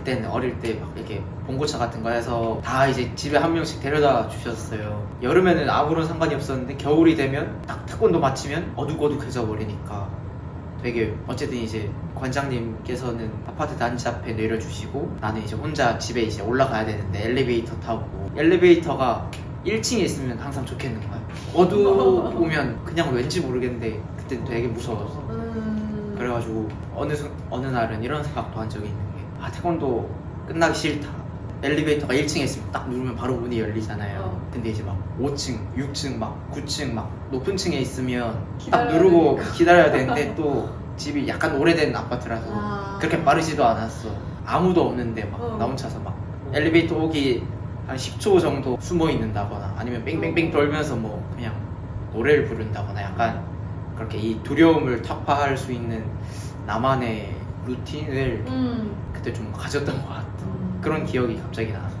그때는 어릴 때 막 이렇게 봉고차 같은 거 해서 다 이제 집에 한 명씩 데려다 주셨어요. 여름에는 아무런 상관이 없었는데 겨울이 되면 딱 태권도 마치면 어둑어둑해져 버리니까 되게 어쨌든 이제 관장님께서는 아파트 단지 앞에 내려주시고 나는 이제 혼자 집에 이제 올라가야 되는데 엘리베이터 타고 엘리베이터가 1층에 있으면 항상 좋겠는 거야. 어두우면 그냥 왠지 모르겠는데 그때 되게 무서웠어. 음. 그래가지고 어느 순- 어느 날은 이런 생각도 한 적이 있는 게 아 태권도 끝나기 싫다. 엘리베이터가 1층에 있으면 딱 누르면 바로 문이 열리잖아요. 어. 근데 이제 막 5층, 6층, 막 9층 막 높은 층에 있으면 딱 기다려야 누르고 되니까. 기다려야 되는데 또 집이 약간 오래된 아파트라서 아. 그렇게 빠르지도 않았어. 아무도 없는데 막 어. 나 혼자서 막 엘리베이터 오기 한 10초 정도 숨어 있는다거나 아니면 뺑뺑뺑 돌면서 뭐 그냥 노래를 부른다거나 약간 그렇게 이 두려움을 타파할 수 있는 나만의 루틴을 음. 그때 좀 가졌던 것 같아. 음. 그런 기억이 갑자기 나.